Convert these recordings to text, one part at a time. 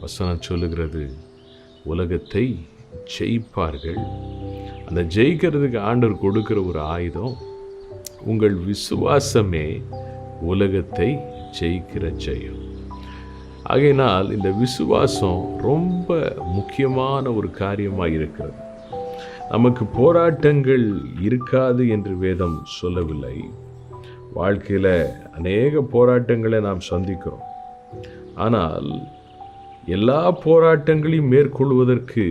வசனம் சொல்லுகிறது உலகத்தை ஜெயிப்பார்கள். அந்த ஜெயிக்கிறதுக்கு ஆண்டவர் கொடுக்கிற ஒரு ஆயுதம் உங்கள் விசுவாசமே உலகத்தை ஜெயிக்கிற ஜெயம். ஆகையினால் இந்த விசுவாசம் ரொம்ப முக்கியமான ஒரு காரியமாக இருக்கிறது. நமக்கு போராட்டங்கள் இருக்காது என்று வேதம் சொல்லவில்லை. வாழ்க்கையில் அநேக போராட்டங்களை நாம் சந்திக்கிறோம். ஆனால் எல்லா போராட்டங்களையும் மேற்கொள்வதற்கு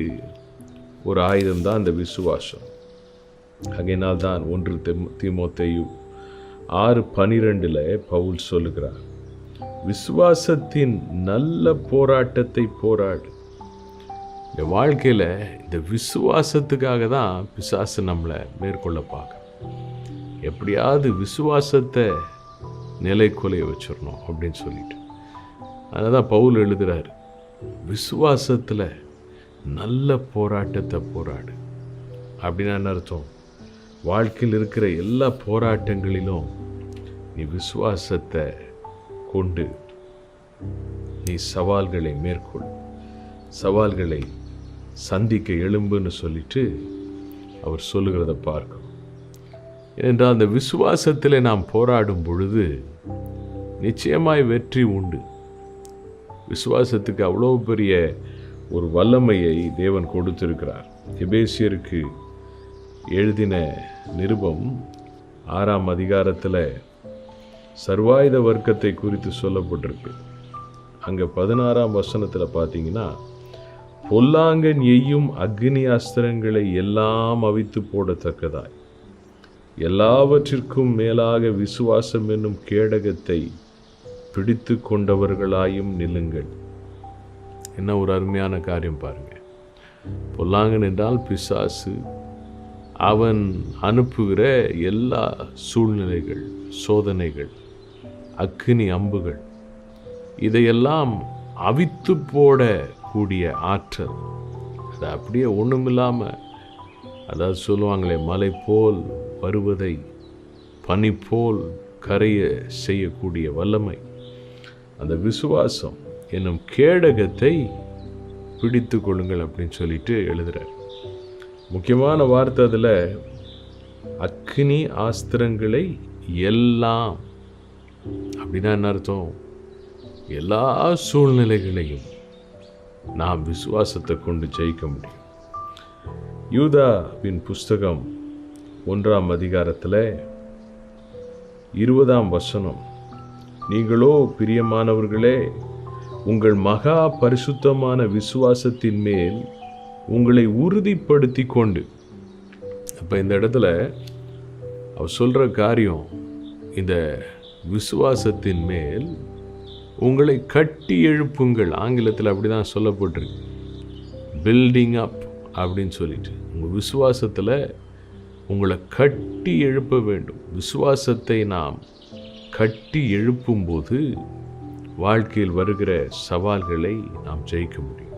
ஒரு ஆயுதம் தான் இந்த விசுவாசம். அகையினால் தான் ஒன்று தெம் தீமோத்தேயு ஆறு பனிரெண்டில் பவுல் சொல்லுகிறார் விசுவாசத்தின் நல்ல போராட்டத்தை போராடு. இந்த வாழ்க்கையில் இந்த விசுவாசத்துக்காக தான் பிசாசு நம்மளை மேற்கொள்ள பார்க்க எப்படியாவது விசுவாசத்தை நிலை வச்சிடணும் அப்படின்னு சொல்லிட்டு. அதை தான் பவுல் எழுதுகிறார் விசுவாசத்தில் நல்ல போராட்டத்தை போராடு. அப்படின்னா என்ன அர்த்தம்? வாழ்க்கையில் இருக்கிற எல்லா போராட்டங்களிலும் நீ விசுவாசத்தை கொண்டு நீ சவால்களை மேற்கொள். சவால்களை சந்திக்க எழும்புன்னு சொல்லிட்டு அவர் சொல்லுகிறத பார்க்கும் ஏனென்றால் அந்த விசுவாசத்தில் நாம் போராடும் பொழுது நிச்சயமாய் வெற்றி உண்டு. விசுவாசத்துக்கு அவ்வளோ பெரிய ஒரு வல்லமையை தேவன் கொடுத்திருக்கிறார். எபேசியருக்கு எழுதின நிருபம் ஆறாம் அதிகாரத்தில் சர்வாயுத வர்க்கத்தை குறித்து சொல்லப்பட்டிருக்கு. அங்கே பதினாறாம் வசனத்தில் பார்த்தீங்கன்னா பொல்லாங்கன் எய்யும் அக்னி அஸ்திரங்களை எல்லாம் அவித்து போடத்தக்கதாய். எல்லாவற்றிற்கும் மேலாக விசுவாசம் என்னும் கேடகத்தை பிடித்து கொண்டவர்களாயும் நில்லுங்கள். என்ன ஒரு அருமையான காரியம் பாருங்கள் பொல்லாங்கன் என்றால் பிசாசு. அவன் அனுப்புகிற எல்லா சூழ்நிலைகள் சோதனைகள் அக்னி அம்புகள் இதையெல்லாம் அவித்து போடக்கூடிய ஆற்றல். அது அப்படியே ஒன்றுமில்லாமல் அதாவது சொல்லுவாங்களே மலை போல் வருவதை பனி போல் கரைய செய்யக்கூடிய வல்லமை. அந்த விசுவாசம் என்னும் கேடகத்தை பிடித்து கொள்ளுங்கள் அப்படின்னு சொல்லிட்டு எழுதுகிறார் முக்கியமான வார்த்தை அதில் அக்னி ஆஸ்திரங்களை எல்லாம் அப்படின்னா என்ன அர்த்தம்? எல்லா சூழ்நிலைகளையும் நாம் விசுவாசத்தை கொண்டு ஜெயிக்க முடியும். யூதாவின் புஸ்தகம் ஒன்றாம் அதிகாரத்தில் இருபதாம் வசனம் நீங்களோ பிரியமானவர்களே உங்கள் மகா பரிசுத்தமான விசுவாசத்தின் மேல் உங்களை உறுதிப்படுத்தி கொண்டு. அப்போ இந்த இடத்துல அவர் சொல்கிற காரியம் இந்த விசுவாசத்தின் மேல் உங்களை கட்டி எழுப்புங்கள். ஆங்கிலத்தில் அப்படி தான் சொல்லப்பட்டிருக்கு. பில்டிங் அப் அப்படின்னு சொல்லிட்டு. உங்கள் விசுவாசத்தில் உங்களை கட்டி எழுப்ப வேண்டும். விசுவாசத்தை நாம் கட்டி எழுப்பும்போது வாழ்க்கையில் வருகிற சவால்களை நாம் ஜெயிக்க முடியும்.